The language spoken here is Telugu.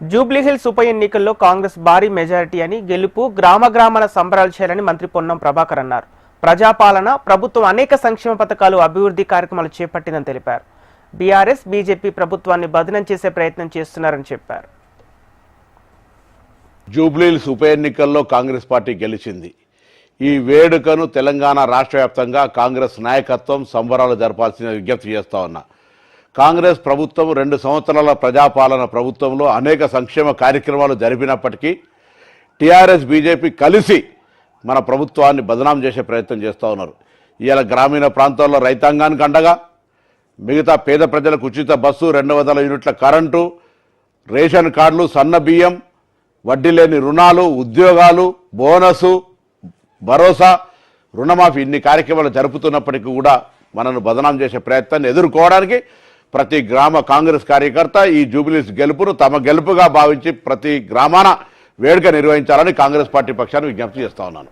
జూబ్లీహిల్స్ ఉప ఎన్నికల్లో కాంగ్రెస్ భారీ మెజారిటీ అని గెలుపు గ్రామ గ్రామాల సంబరాలు చేయాలని మంత్రి పొన్నం ప్రభాకర్ అన్నారు. ప్రజాపాలన ప్రభుత్వం అనేక సంక్షేమ పథకాలు అభివృద్ధి కార్యక్రమాలు చేపట్టిందని తెలిపారు. బీఆర్ఎస్ బీజేపీ ప్రభుత్వాన్ని బదనం చేసే ప్రయత్నం చేస్తున్నారని చెప్పారు. జూబ్లీహిల్స్ ఉప ఎన్నికల్లో కాంగ్రెస్ పార్టీ గెలిచింది. ఈ వేడుకను తెలంగాణ రాష్ట్ర వ్యాప్తంగా కాంగ్రెస్ నాయకత్వం సంబరాలు జరపాల్సిన విజ్ఞప్తి చేస్తా ఉన్నా. కాంగ్రెస్ ప్రభుత్వం రెండు సంవత్సరాల ప్రజాపాలన ప్రభుత్వంలో అనేక సంక్షేమ కార్యక్రమాలు జరిపినప్పటికీ టీఆర్ఎస్ బీజేపీ కలిసి మన ప్రభుత్వాన్ని బదనాం చేసే ప్రయత్నం చేస్తూ ఉన్నారు. ఇవాళ గ్రామీణ ప్రాంతాల్లో రైతాంగానికి అండగా మిగతా పేద ప్రజలకు ఉచిత బస్సు రెండు వందల యూనిట్ల కరెంటు రేషన్ కార్డులు సన్న బియ్యం వడ్డీ లేని రుణాలు ఉద్యోగాలు బోనసు భరోసా రుణమాఫీ ఇన్ని కార్యక్రమాలు జరుపుతున్నప్పటికీ కూడా మనను బదనాం చేసే ప్రయత్నాన్ని ఎదుర్కోవడానికి ప్రతి గ్రామ కాంగ్రెస్ కార్యకర్త ఈ జూబిలీస్ గెలుపును తమ గెలుపుగా భావించి ప్రతి గ్రామాన వేడుక నిర్వహించాలని కాంగ్రెస్ పార్టీ పక్షాన్ని విజ్ఞప్తి చేస్తా ఉన్నాను.